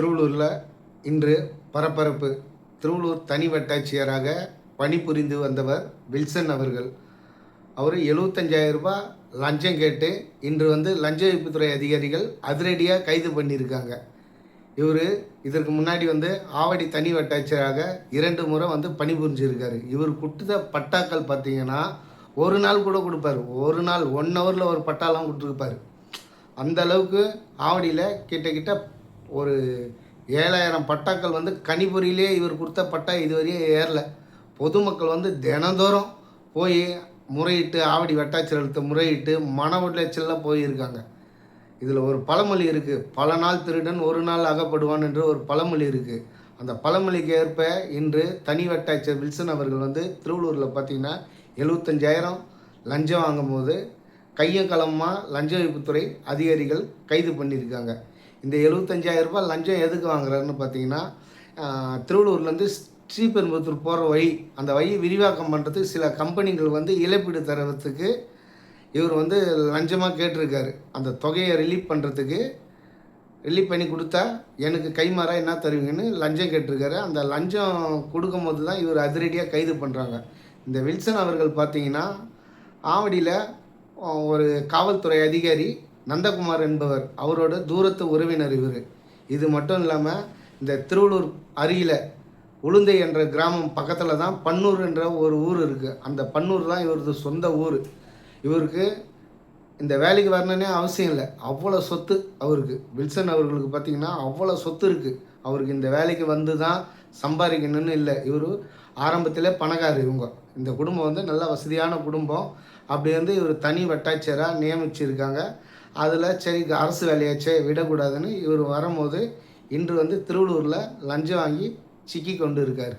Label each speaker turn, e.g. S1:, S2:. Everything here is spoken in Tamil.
S1: திருவள்ளூரில் இன்று பரபரப்பு. திருவள்ளூர் தனி வட்டாட்சியராக பணிபுரிந்து வந்தவர் வில்சன் அவர்கள். அவர் 75000 ரூபாய் லஞ்சம் கேட்டு இன்று வந்து லஞ்ச ஒழிப்புத்துறை அதிகாரிகள் அதிரடியாக கைது பண்ணியிருக்காங்க. இவர் இதற்கு முன்னாடி வந்து ஆவடி தனி வட்டாட்சியராக இரண்டு முறை வந்து பணிபுரிஞ்சிருக்காரு. இவர் கொடுத்த பட்டாக்கள் பார்த்தீங்கன்னா ஒரு நாள் கூட கொடுப்பாரு. ஒரு நாள் ஒன் ஹவரில் ஒரு பட்டாலாம் கொடுத்துருப்பாரு. அந்த அளவுக்கு ஆவடியில் கிட்ட கிட்ட ஒரு ஏழாயிரம் பட்டாக்கள் வந்து கனிபொறியிலே இவர் கொடுத்த பட்டா இதுவரையும் ஏறல. பொதுமக்கள் வந்து தினந்தோறும் போய் முறையிட்டு ஆவடி வட்டாட்சியர்களுக்கு முறையிட்டு மன உளைச்சலில் போயிருக்காங்க. இதில் ஒரு பழமொழி இருக்குது பல நாள் திருடன் ஒரு நாள் அகப்படுவான் என்று ஒரு பழமொழி இருக்குது அந்த பழமொழிக்கு ஏற்ப இன்று தனி வட்டாட்சியர் வில்சன் அவர்கள் வந்து திருவள்ளூரில் பார்த்தீங்கன்னா எழுபத்தஞ்சாயிரம் லஞ்சம் வாங்கும்போது கையங்கலமாக லஞ்ச ஒழிப்புத்துறை அதிகாரிகள் கைது பண்ணியிருக்காங்க. இந்த 75000 ரூபாய் லஞ்சம் எதுக்கு வாங்குறாருன்னு பார்த்தீங்கன்னா திருவள்ளூர்லேருந்து ஸ்ரீபெரும்புத்தூர் போகிற வழி அந்த வழி விரிவாக்கம் பண்ணுறதுக்கு சில கம்பெனிகள் வந்து இழப்பீடு தரத்துக்கு இவர் வந்து லஞ்சமாக கேட்டிருக்காரு. அந்த தொகையை ரிலீஃப் பண்ணுறதுக்கு ரிலீஃப் பண்ணி கொடுத்தா எனக்கு கைமாறா என்ன தருவீங்கன்னு லஞ்சம் கேட்டிருக்காரு. அந்த லஞ்சம் கொடுக்கும்போது தான் இவர் அதிரடியாக கைது பண்ணுறாங்க இந்த வில்சன் அவர்கள் பார்த்தீங்கன்னா ஆவடியில் ஒரு காவல்துறை அதிகாரி நந்தகுமார் என்பவர் அவரோட தூரத்து உறவினர் இவர். இது மட்டும் இல்லாமல் இந்த திருவள்ளூர் அருகில் உளுந்தை என்ற கிராமம் பக்கத்தில் தான் பன்னூர் என்ற ஒரு ஊர் இருக்குது அந்த பன்னூர் தான் இவரது சொந்த ஊர். இவருக்கு இந்த வேலைக்கு வரணுன்னே அவசியம் இல்லை. அவ்வளோ சொத்து அவருக்கு. வில்சன் அவர்களுக்கு பார்த்தீங்கன்னா அவ்வளோ சொத்து இருக்குது அவருக்கு இந்த வேலைக்கு வந்து தான் சம்பாதிக்கணும்னு இல்லை. இவர் ஆரம்பத்தில் பணக்காரர் இவங்க. இந்த குடும்பம் வந்து நல்ல வசதியான குடும்பம். அப்படி வந்து இவர் தனி வட்டாட்சியராக நியமிச்சிருக்காங்க. அதில் சரி அரசு வேலையாச்சே விடக்கூடாதுன்னு இவர் வரும்போது இன்று வந்து திருவள்ளூரில் லஞ்சம் வாங்கி சிக்கி கொண்டு இருக்கார்